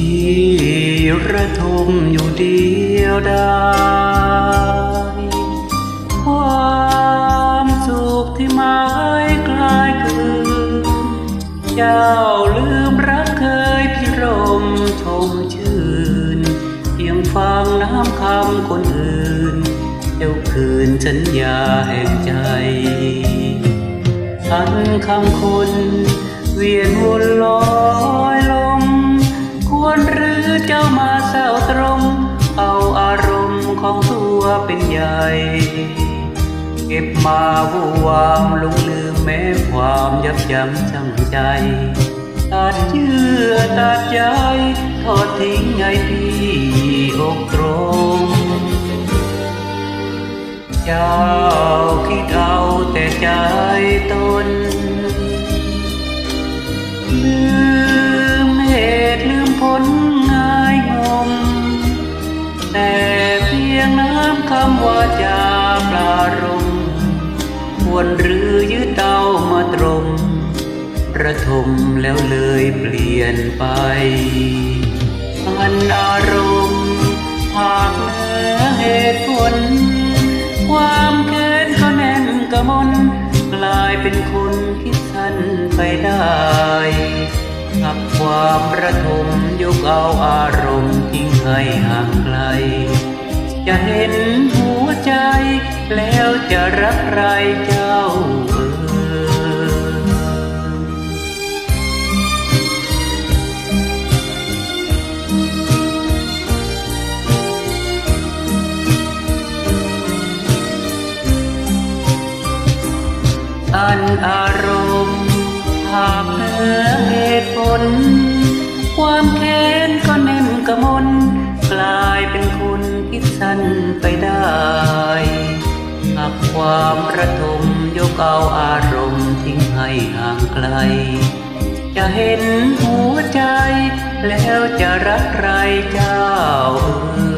ที่ระทมอยู่เดียวดายความสุขที่หมายคล้ายคืนเจ้าลืมรักเคยพิรมชมชื่น เพียงฟังน้ำคำคนอื่นเจ้าคืนสัญญาแห่งใจอันคำคนเวียนวนลอยลงคว รือเจ้ามาเศร้าตรงเอาอารมณ์ของตัวเป็นใหญ่ เก็บมาวูวามหลงลืมแม้ความยับยั้งชั่งใจ ตัดเชื่อตัดใจทอดทิ้งไงพี่อกตรงเจ้าคิดเอาแต่ใจตนลืม คำว่าจาปลารมควรหรือยึดเต้ามาตรมประทมแล้วเลยเปลี่ยนไปอันอารมณ์หากเหนือเหตุผล ความแค้นก็แน่นกระมนกลายเป็นคนคิดสั้นไปได้กับความระทมยกเอาอารมณ์ทิ้งให้ห่างไกล จะเห็น จะรักใครเจ้าเอ่ยอันอารมณ์หากเหนือเหตุผล ความแค้นก็แน่นกระมนกลายเป็นคนคิดสันไปได้ ความระทมยกเอาอารมณ์ทิ้งให้ห่างไกล จะเห็นหัวใจ แล้วจะรักใครเจ้าเอ่